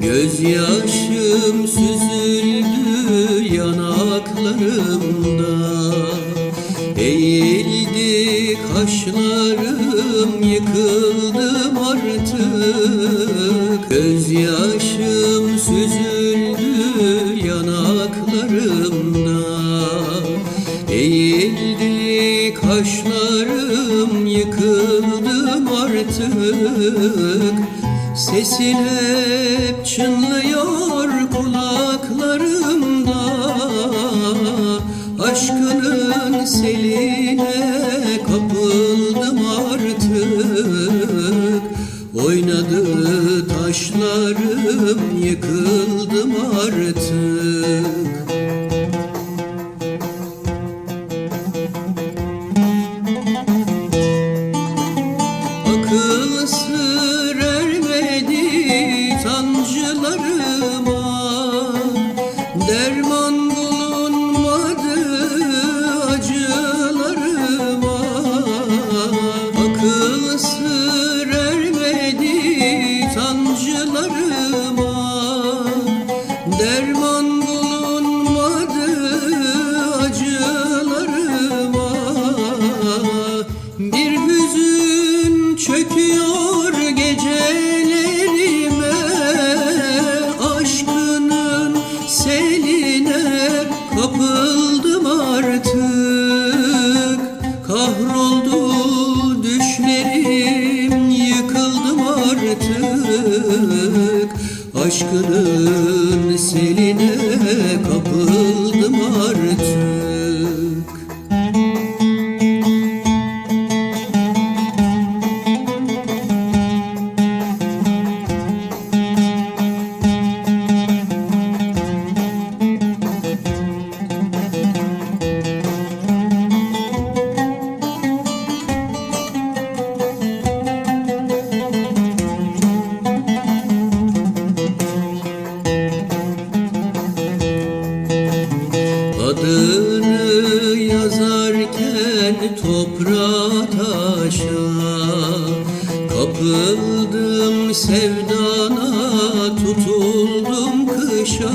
Gözyaşım Eğildi kaşlarım yıkıldım artık. Gözyaşım süzüldü yanaklarımda. Eğildi kaşlarım yıkıldım artık. Sesin hep çınlıyor Oynadı taşlarım yıkıldım artık? Akıl sır ermedi sancılarıma Aşkının seline kapıldım artık Adını yazarken toprağa taşa Kapıldım sevdana tutuldum kışa.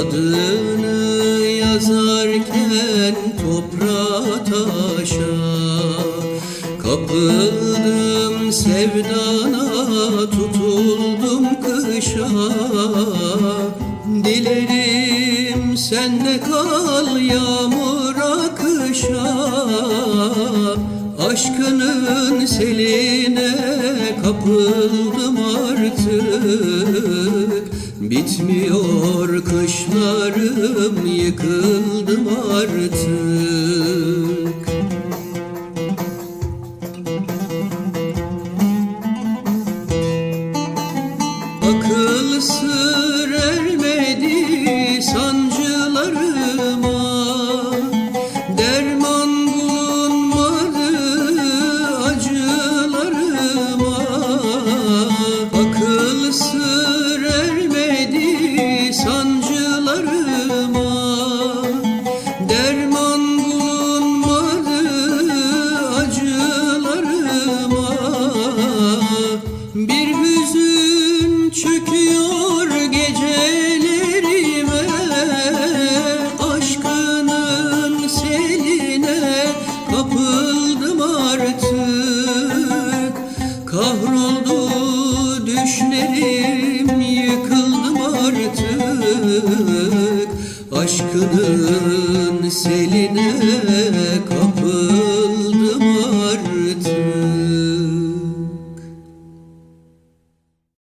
Adını yazarken toprağa taşa Kapıldım sevdana tutuldum kışa. Dilerim sende kal yağmur akışa Aşkının seline kapıldım artık. Bitmiyor kışlarım yıkıldım artık. Akıl Kahroldu düşlerim yıkıldım artık. Aşkının seline